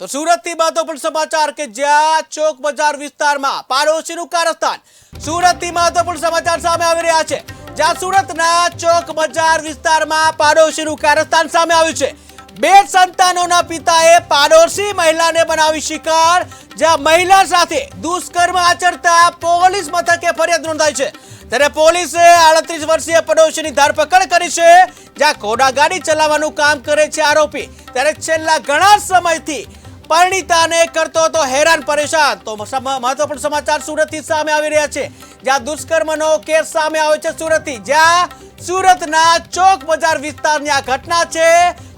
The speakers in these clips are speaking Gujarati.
તો સુરતથી મહત્વપૂર્ણ સમાચાર કે જ્યાં ચોક બજાર વિસ્તારમાં પાડોશીનું કારસ્તાન. સુરતથી મહત્વપૂર્ણ સમાચાર સામે આવી રહ્યા છે. જ્યાં સુરતના ચોક બજાર વિસ્તારમાં પાડોશીનું કારસ્તાન સામે આવ્યું છે. બે સંતાનોના પિતાએ પાડોશી મહિલાને બનાવી શિકાર, જ્યાં મહિલા સાથે દુષ્કર્મ આચરતા પોલીસ મથકે ફરિયાદ નોંધાઈ છે. ત્યારે પોલીસે આડત્રીસ વર્ષીય પડોશીની ધરપકડ કરી છે, જ્યાં ઘોડા ગાડી ચલાવવાનું કામ કરે છે આરોપી. ત્યારે છેલ્લા ઘણા સમયથી પરિણીતાને કરતો હતો હેરાન પરેશાન. તો મહત્વપૂર્ણ સમાચાર સુરતથી સામે આવી રહ્યા છે. જ્યાં દુષ્કર્મનો કેસ સામે આવ્યો છે સુરતથી. જ્યાં સુરતના ચોક બજાર વિસ્તારની આ ઘટના છે.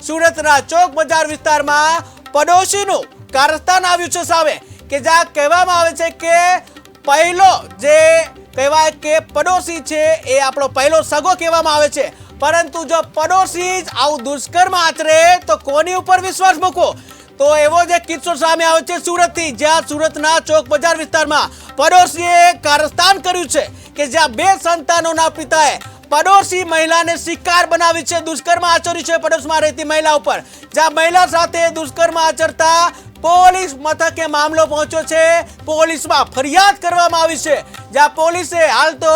સુરતના ચોક બજાર વિસ્તારમાં પડોશીનું કારસ્તાન આવ્યું છે સામે, કે જ્યાં કહેવામાં આવે છે કે પહેલો જે કહેવાય કે પડોશી છે એ આપણો પહેલો સગો કહેવામાં આવે છે. પરંતુ જો પડોશી જ આવું દુષ્કર્મ આચરે, તો કોની ઉપર વિશ્વાસ મૂકો તો એવો જે કિસ્સો સામે આવે છે સુરતથી, જ્યાં સુરતના ચોક બજાર વિસ્તારમાં પડોશીએ કારસ્તાન કર્યું છે કે જ્યાં બે સંતાનોના પિતાએ પડોશી મહિલાને શિકાર બનાવી છે. દુષ્કર્મ આચર્યું છે પડોશમાં રહેતી મહિલા ઉપર. જ્યાં મહિલા સાથે દુષ્કર્મ આચરતા પોલીસ મથકે મામલો પહોંચ્યો છે. પોલીસમાં ફરિયાદ કરવામાં આવી છે. જ્યાં પોલીસે હાલ તો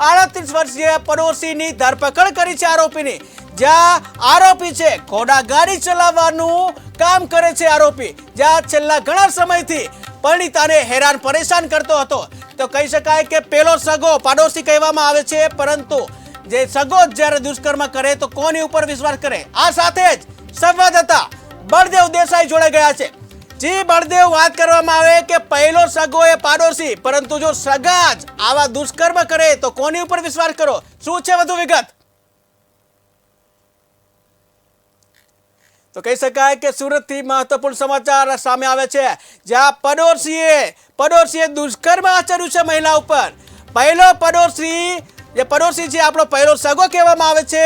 આડત્રીસ વર્ષીય પડોશીની ધરપકડ કરી છે આરોપીની. જ્યાં આરોપી છે, ઘોડા ગાડી ચલાવવાનું કામ કરે છે આરોપી. જ્યાં છેલ્લા ઘણા સમયથી પરિણીતાને હેરાન પરેશાન કરતો હતો. તો કહી શકાય કે પેલો સગો પાડોશી કહેવામાં આવે છે, પરંતુ જે સગો જ્યારે દુષ્કર્મ કરે તો કોની ઉપર વિશ્વાસ કરે? આ સાથે જ સંવાદદાતા બળદેવ દેસાઈ જોડે ગયા છે. જી બળદેવ, વાત કરવામાં આવે કે પહેલો સગો એ પાડોશી, પરંતુ જો સગા જ આવા દુષ્કર્મ કરે તો કોની ઉપર વિશ્વાસ કરો? શું છે વધુ વિગત? તો કહી શકાય કે સુરતથી મહત્વપૂર્ણ સમાચાર સામે આવે છે, જ્યાં પડોશીએ પડોશીએ દુષ્કર્મ આચર્યું છે મહિલા ઉપર. પહેલો પડોશી, જે પડોશી છે, આપણો પહેલો સગો કહેવામાં આવે છે,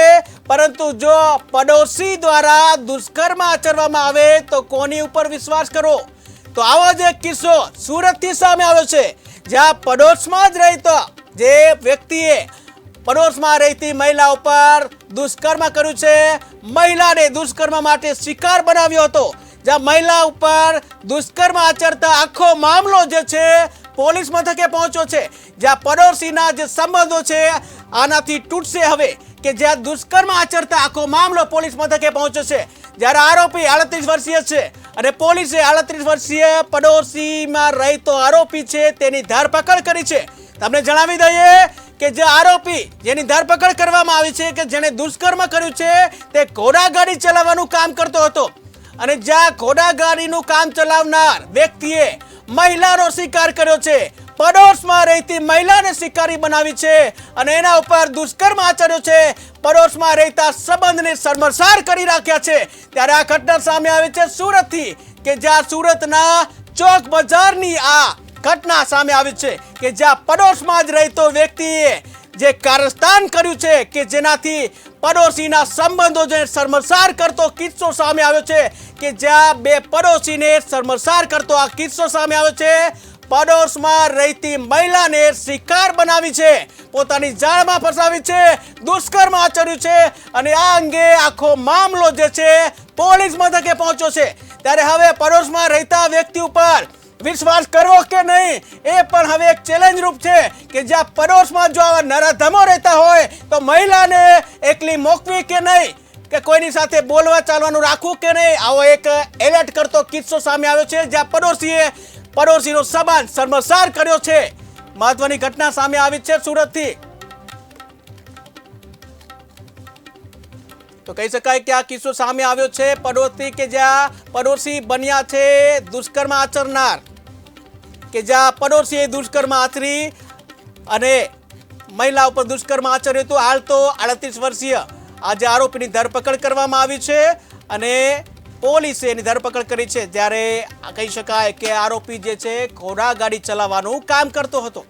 પરંતુ જો પડોશી દ્વારા દુષ્કર્મ આચરવામાં આવે, તો કોની ઉપર વિશ્વાસ કરો? તો આવો જ એક કિસ્સો સુરતથી સામે આવ્યો છે, જ્યાં પડોશમાં જ રહેતો જે વ્યક્તિએ પડોશમાં રહેતી મહિલા ઉપર દુષ્કર્મ કર્યું છે. મહિલાને દુષ્કર્મ માટે શિકાર બનાવ્યો હતો. જ્યાં મહિલા ઉપર દુષ્કર્મ આચરતા આખો મામલો જે છે પોલીસ મથકે પહોંચ્યો છે. જ્યાં પડોશીના જે સંબંધો છે આનાથી તૂટશે હવે કે જ્યાં દુષ્કર્મ આચરતા આખો મામલો પોલીસ મથકે પહોંચ્યો છે. જ્યારે આરોપી આડત્રીસ વર્ષીય છે અને પોલીસે આડત્રીસ વર્ષીય પડોશીમાં રહેતો આરોપી છે તેની ધરપકડ કરી છે. તમને જણાવી દઈએ કે જે આરોપી જેની ધરપકડ કરવામાં આવી છે કે જેણે દુષ્કર્મ કર્યું છે, તે ઘોડાગાડી ચલાવવાનું કામ કરતો હતો. અને જ્યાં ઘોડાગાડીનું કામ ચલાવનાર વ્યક્તિએ મહિલાનો શિકાર કર્યો છે પડોશમાં રહેતી મહિલાને શિકારી બનાવી છે અને એના ઉપર દુષ્કર્મ આચર્યો છે. પડોશમાં રહેતા સંબંધને શર્મસાર કરી રાખ્યા છે. ત્યારે આ ઘટના સામે આવી છે સુરતથી કે જ્યાં સુરતના ચોક બજારની આ ઘટના સામે આવી છે કે જ્યાં પડોશમાં જ રહેતો વ્યક્તિએ જે કારસ્તાન કર્યું છે કે જેનાથી પડોશીના સંબંધો જે શરમસાર કરતો કિસ્સો સામે આવ્યો છે કે જ્યાં બે પડોશીને શર્મસાર કરતો આ કિસ્સો સામે આવ્યો છે. પડોશમાં રહેતી મહિલાને શિકાર બનાવી છે. પોતાની જાળમાં ફસાવી છે, દુષ્કર્મ આચર્યું છે અને આ અંગે આખો મામલો જે છે, પોલીસ મથકે પહોંચ્યો છે. ત્યારે હવે પડોશમાં રહેતા વ્યક્તિ ઉપર વિશ્વાસ કરવો કે નહીં, એ પણ હવે એક ચેલેન્જ રૂપ છે કે જ્યાં પડોશમાં જો આવા નરાધમો રહેતા હોય, તો મહિલાને એકલી મોકવી કે નહીં? કે કોઈની સાથે બોલવા ચાલવાનું રાખવું કે નહીં? આવો એક એલર્ટ કરતો કિસ્સો સામે આવ્યો છે, જ્યાં પડોશીએ પડોશીનો સંબંધ શર્મસાર કર્યો છે. મહત્વની ઘટના સામે આવી છે સુરતથી. તો કહી શકાય કે આ કિસ્સો સામે આવ્યો છે પડોશી કે જ્યાં પડોશી બન્યા છે દુષ્કર્મ આચરનાર. કે જ્યાં પડોશીએ દુષ્કર્મ આચરી અને મહિલા ઉપર દુષ્કર્મ આચર્યું હતું. હાલ તો આડત્રીસ વર્ષીય આજે આરોપીની ધરપકડ કરવામાં આવી છે અને પોલીસે એની ધરપકડ કરી છે. ત્યારે કહી શકાય કે આરોપી જે છે, ઘોડા ગાડી ચલાવવાનું કામ કરતો હતો.